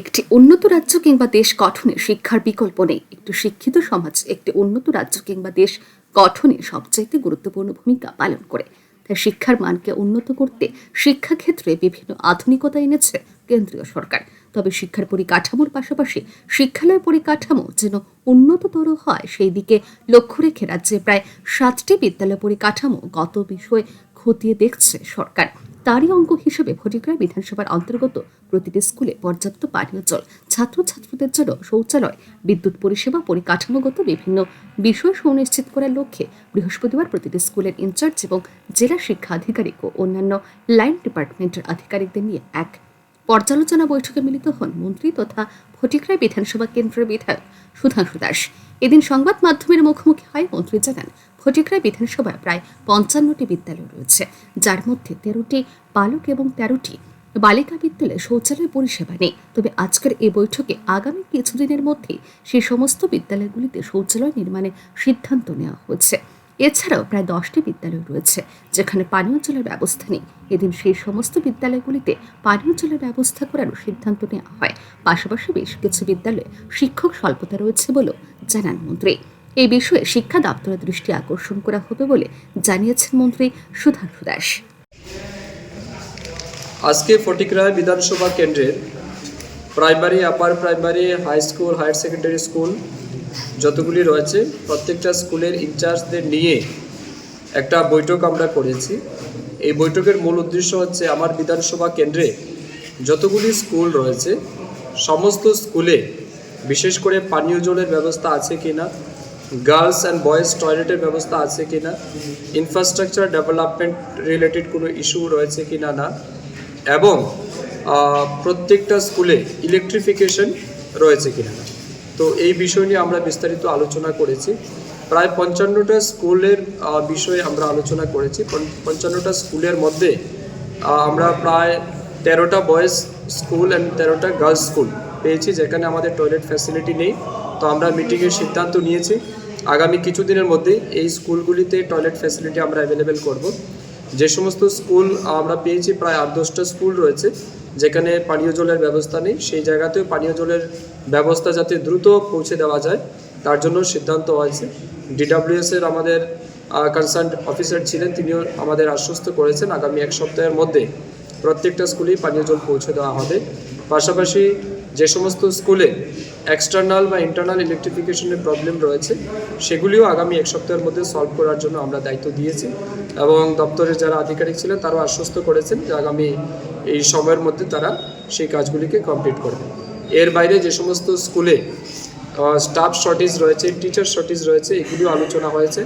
একটি উন্নত রাজ্য কিংবা দেশ গঠনে শিক্ষার বিকল্প নেই। একটি শিক্ষিত সমাজ একটি উন্নত রাজ্য কিংবা দেশ গঠনে সবচাইতে গুরুত্বপূর্ণ ভূমিকা পালন করে। তাই শিক্ষার মানকে উন্নত করতে শিক্ষাক্ষেত্রে বিভিন্ন আধুনিকতা এনেছে কেন্দ্রীয় সরকার। তবে শিক্ষার পরিকাঠামোর পাশাপাশি শিক্ষালয় পরিকাঠামো যেন উন্নততর হয়, সেই দিকে লক্ষ্য রেখে রাজ্যে প্রায় সাতটি বিদ্যালয় পরিকাঠামো গত বিষয়ে খতিয়ে দেখছে সরকার। তারই অঙ্গ হিসেবে ফটিকরায় বিধানসভার অন্তর্গত প্রতিটি স্কুলে পর্যাপ্ত পানীয় জল, ছাত্রছাত্রীদের জন্য শৌচালয়, বিদ্যুৎ পরিষেবা, পরিকাঠামোগত বিভিন্ন বিষয় সুনিশ্চিত করার লক্ষ্যে বৃহস্পতিবার প্রতিটি স্কুলের ইনচার্জ এবং জেলা শিক্ষা আধিকারিক ও অন্যান্য লাইন ডিপার্টমেন্টের আধিকারিকদের নিয়ে এক পর্যালোচনা বৈঠকে মিলিত হন মন্ত্রী তথা ফটিকরায় বিধানসভা কেন্দ্রের বিধায়ক সুধাংশু দাস। এদিন সংবাদ মাধ্যমের মুখোমুখি হয় মন্ত্রী জানান ফটিকরায় বিধানসভায় প্রায় পঞ্চান্নটি বিদ্যালয় রয়েছে, যার মধ্যে তেরোটি বালক এবং তেরোটি বালিকা বিদ্যালয়ে শৌচালয় পরিষেবা নেই। তবে আজকের এই বৈঠকে আগামী কিছুদিনের মধ্যেই সেই সমস্ত বিদ্যালয়গুলিতে শৌচালয় নির্মাণের সিদ্ধান্ত নেওয়া হয়েছে। এছাড়াও প্রায় দশটি বিদ্যালয় রয়েছে, যেখানে পানীয় জলের ব্যবস্থা নেই। এদিন সেই সমস্ত বিদ্যালয়গুলিতে পানীয় জলের ব্যবস্থা করারও সিদ্ধান্ত নেওয়া হয়। পাশাপাশি বেশ কিছু বিদ্যালয়ে শিক্ষক স্বল্পতা রয়েছে বলেও জানান মন্ত্রী। এই বিষয়ে শিক্ষা দপ্তরের দৃষ্টি আকর্ষণ করা হবে বলে জানিয়েছেন মন্ত্রী সুধাংশু দাস। আজকে ফটিকরায় বিধানসভা কেন্দ্রের primary, upper primary, high school, higher secondary school যতগুলি রয়েছে, প্রত্যেকটা স্কুলের ইনচার্জদের নিয়ে একটা বৈঠক আমরা করেছি। এই বৈঠকের মূল উদ্দেশ্য হচ্ছে আমার বিধানসভা কেন্দ্রে যতগুলি স্কুল রয়েছে, সমস্ত স্কুলে বিশেষ করে পানীয় জলের ব্যবস্থা আছে কি না গার্লস অ্যান্ড বয়েজ টয়লেটের ব্যবস্থা আছে কি না? ইনফ্রাস্ট্রাকচার ডেভেলপমেন্ট রিলেটেড কোনো ইস্যু রয়েছে কি না না? এবং প্রত্যেকটা স্কুলে ইলেকট্রিফিকেশন রয়েছে কিনা না তো এই বিষয় নিয়ে আমরা বিস্তারিত আলোচনা করেছি। প্রায় পঞ্চান্নটা স্কুলের বিষয়ে আমরা আলোচনা করেছি। পঞ্চ- পঞ্চান্নটা স্কুলের মধ্যে আমরা প্রায় তেরোটা বয়েজ স্কুল অ্যান্ড তেরোটা গার্লস স্কুল পেয়েছি, যেখানে আমাদের টয়লেট ফ্যাসিলিটি নেই। তো আমরা মিটিংয়ের সিদ্ধান্ত নিয়েছি। আগামী কিছুদিনের মধ্যেই এই স্কুলগুলিতে টয়লেট ফ্যাসিলিটি আমরা অ্যাভেলেবেল করব। যে সমস্ত স্কুল আমরা পেয়েছি প্রায় আট দশটা স্কুল রয়েছে, যেখানে পানীয় জলের ব্যবস্থা নেই। সেই জায়গাতেও পানীয় জলের ব্যবস্থা যাতে দ্রুত পৌঁছে দেওয়া যায়, তার জন্য সিদ্ধান্ত হয়েছে। ডিডাব্লিউএস এর আমাদের কনসার্ন অফিসার ছিলেন, তিনিও আমাদের আশ্বস্ত করেছেন আগামী এক সপ্তাহের মধ্যে প্রত্যেকটা স্কুলেই পানীয় জল পৌঁছে দেওয়া হবে। পাশাপাশি যে সমস্ত স্কুলে এক্সটার্নাল বা ইন্টারনাল ইলেকট্রিফিকেশনের প্রবলেম রয়েছে, সেগুলিও আগামী এক সপ্তাহের মধ্যে সলভ করার জন্য আমরা দায়িত্ব দিয়েছি এবং দপ্তরের যারা আধিকারিক ছিলেন, তারাও আশ্বস্ত করেছেন যে আগামী এই সময়ের মধ্যে তারা সেই কাজগুলিকে কমপ্লিট করবে এর বাইরে যে সমস্ত স্কুলে স্টাফ শর্টেজ রয়েছে টিচার শর্টেজ রয়েছে, এগুলিও আলোচনা হয়েছে।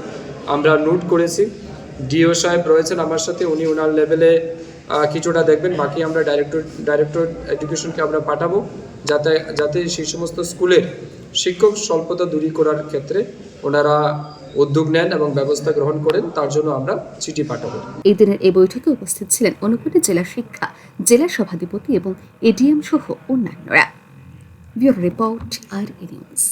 আমরা নোট করেছি। ডিও সাহেব রয়েছেন আমার সাথে, উনি ওনার লেভেলে কিছুটা দেখবেন, বাকি আমরা ডাইরেক্টর ডাইরেক্টর এডুকেশনকে আমরা পাঠাবো। যাতে যাতে সেই সমস্ত স্কুলের শিক্ষক স্বল্পতা দূরী করার ক্ষেত্রে ওনারা উদ্যোগ নেন এবং ব্যবস্থা গ্রহণ করেন, তার জন্য আমরা চিঠি পাঠাবো। এই দিনের এই বৈঠকে উপস্থিত ছিলেন অনুকূলে জেলা শিক্ষা, জেলা সভাধিপতি এবং এডিএম সহ অন্যান্যরা। ব্যুরো রিপোর্ট আর নিউজ।